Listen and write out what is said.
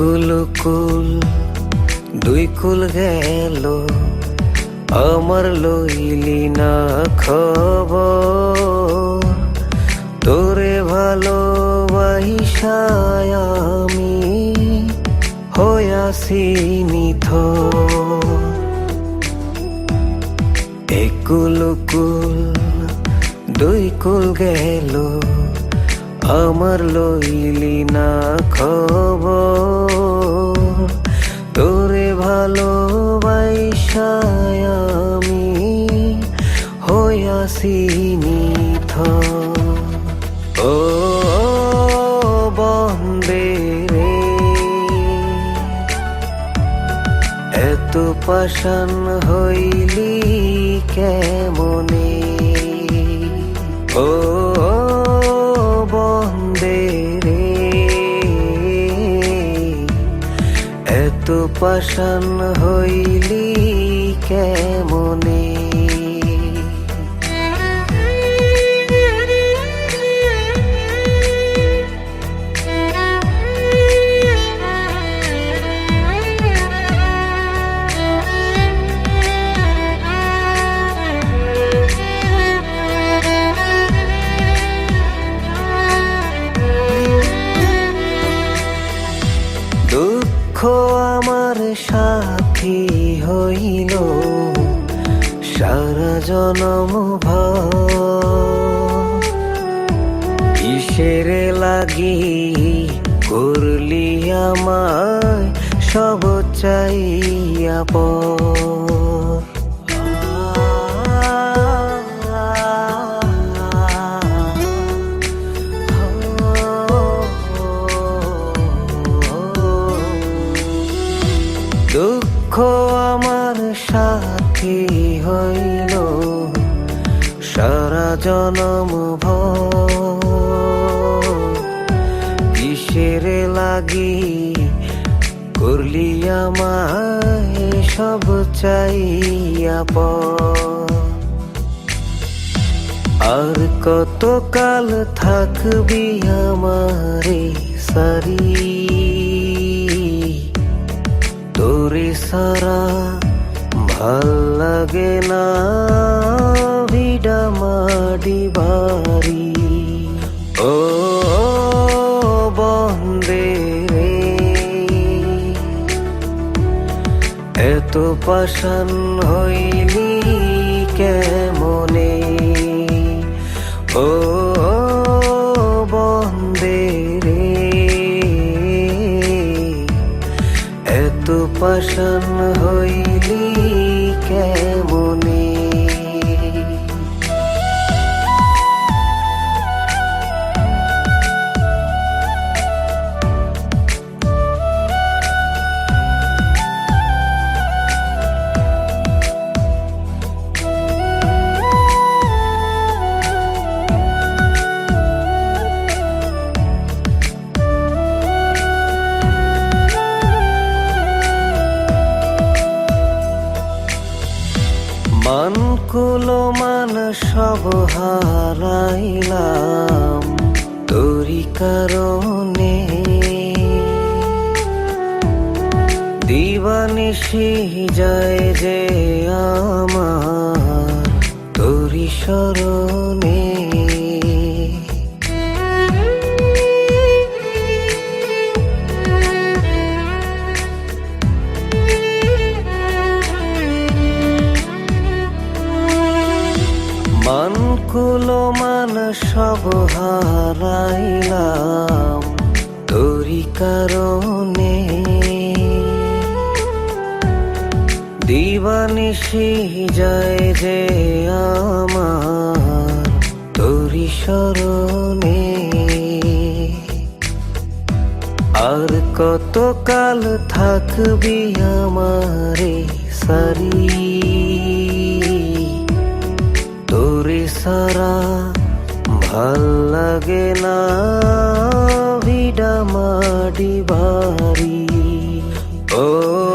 একুল কুল, দুই কুল গেল। আমার লইলি না খবর। তোরে ভালোবাসায় আমি হয়াছি নিথ একুল কুল, দুই কুল গেল। আমার লইলি না খবর। তোরে ভালোবাসায় আমি হইয়াছি নিথ। ও বন্দে রে। এত পাশান হইলি কেমনে? ও এত পাশান হইলি কেমনে? জনম কিসের লাগি করলি আমায় সব চাইয়া দুঃখ আমার সাথী হইল। সারা জনম কিসের লাগি করলি আমায় সব চাইয়া আর কত কাল থাকবি আমারে সারি? তোরে সারা ভালো লাগে না। ভিডা মাডি বাড়ি ও, বন্দে রে। এত পাশান হইলি কেমনে? ও বন্দে রে। এত পাশান হইলি কেমনে? সব হারাইলাম। তোরি কারণে দিবানিশি যায় যে আমার। তোরি স্মরণে মান সব হারাইলাম। তোরি কারণে দিবানিশি যায় যে আমার তোরি স্মরণে। আর কত কাল থাকবি আমারে সারি, তোরে সারা ভালো লাগে না ভিডা মাটি বাড়ি ও